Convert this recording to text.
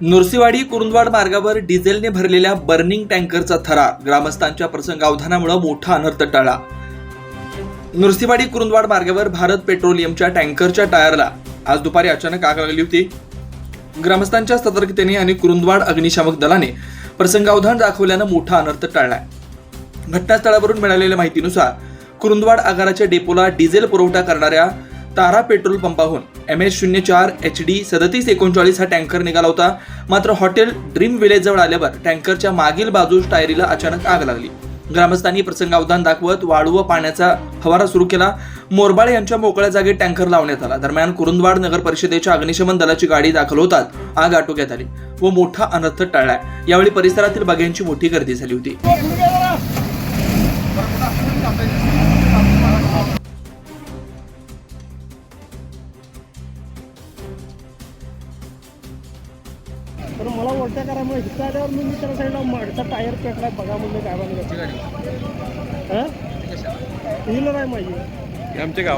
नृसिंहवाडी कुरुंदवाड मार्गावर डिझेलने भरलेल्या बर्निंग टँकरचा थरार ग्रामस्थांच्या प्रसंगावधानामुळे मोठा अनर्थ टळला. नृसिंहवाडी कुरुंदवाड मार्गावर भारत पेट्रोलियमच्या टँकरच्या टायरला. आज दुपारी अचानक आग लागली होती. ग्रामस्थांच्या सतर्कतेने आणि कुरुंदवाड अग्निशामक दलाने प्रसंगावधान दाखवल्यानं मोठा अनर्थ टळलाय. घटनास्थळावरून मिळालेल्या माहितीनुसार कुरुंदवाड आगाराच्या डेपोला डिझेल पुरवठा करणाऱ्या तारा पेट्रोल पंपाहून एम एस शून्य चार एच डी सदतीस एकोणचाळीस हा टँकर निघाला होता. मात्र हॉटेल ड्रीम विलेज जवळ आल्यावर टँकरच्या मागील बाजूस टायरीला अचानक आग लागली. ग्रामस्थांनी प्रसंगावधान दाखवत वाळू व पाण्याचा फवारा सुरू केला. मोरबाळे यांच्या मोकळ्या जागेत टँकर लावण्यात आला. दरम्यान कुरुंदवाड नगर परिषदेच्या अग्निशमन दलाची गाडी दाखल होतात आग आटोक्यात आली व मोठा अनर्थ टाळला यावेळी परिसरातील बघ्यांची मोठी गर्दी झाली होती. उलट्या करायमुळे हिथं आल्यावर मी त्याला साईडला माडचा टायर पेटला बघा म्हणलं काय बनलं हां? व्हीलर आहे माझी आमच्या गावात